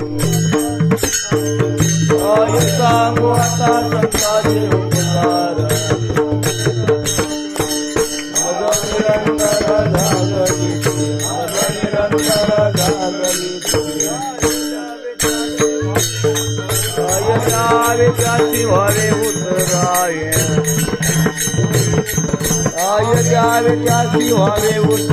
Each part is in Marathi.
आय चार चाह हरे उत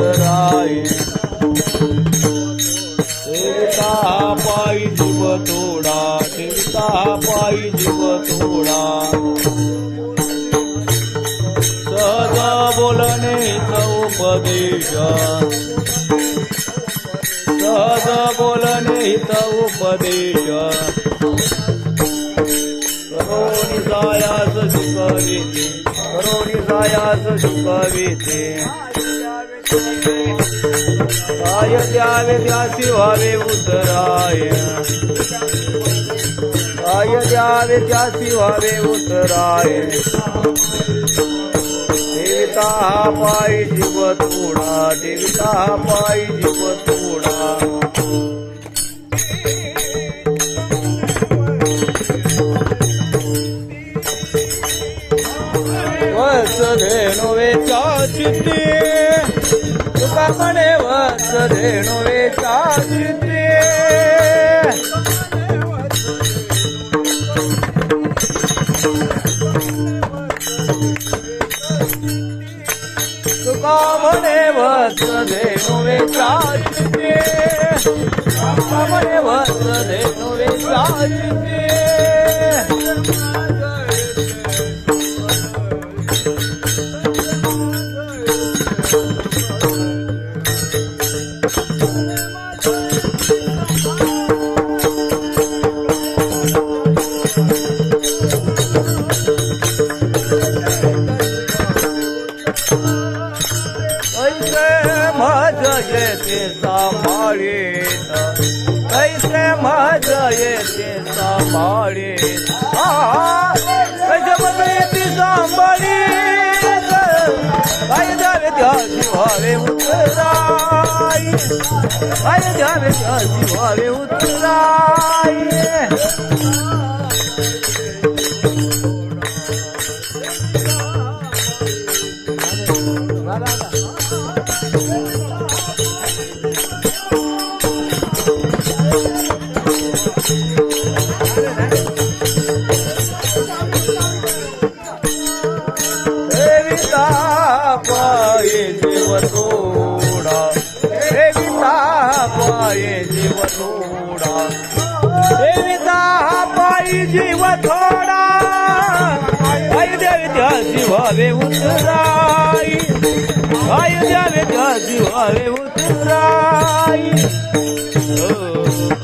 ठेवता पायी जीव थोडा ठेवता पायी जीव थोडा सहज बोलणे उपदेश सहज बोलणे उपदेश करोनी जायास शिकविते करोनी जायास शिकविते काय द्यावे त्यासी व्हावे उतराय काय द्यावे त्यासी व्हावे उतराय देविता हा पायी जीव तोडा देविता हा पायी जीव तोडा वस धेनुवे चित्ते. तुका म्हणे वस धेनुवे चित्ते तुका म्हणे वस धेनुवे चित्ते तुका वस कैसे माझ येते सांभाळीत कैसे माझ येते सांभाळीत कैसे येते सांभाळीत काय द्यावे त्याची उतराई। काय द्यावे त्याची व्हावे उतराई। देविता पाये जीव तोडा. देविता पाये जीव तोडा. देविता पायी जीव थोडा आई देवी त्या जीवावे उतराई. आई देवी त्या जीवावे उतराई हो.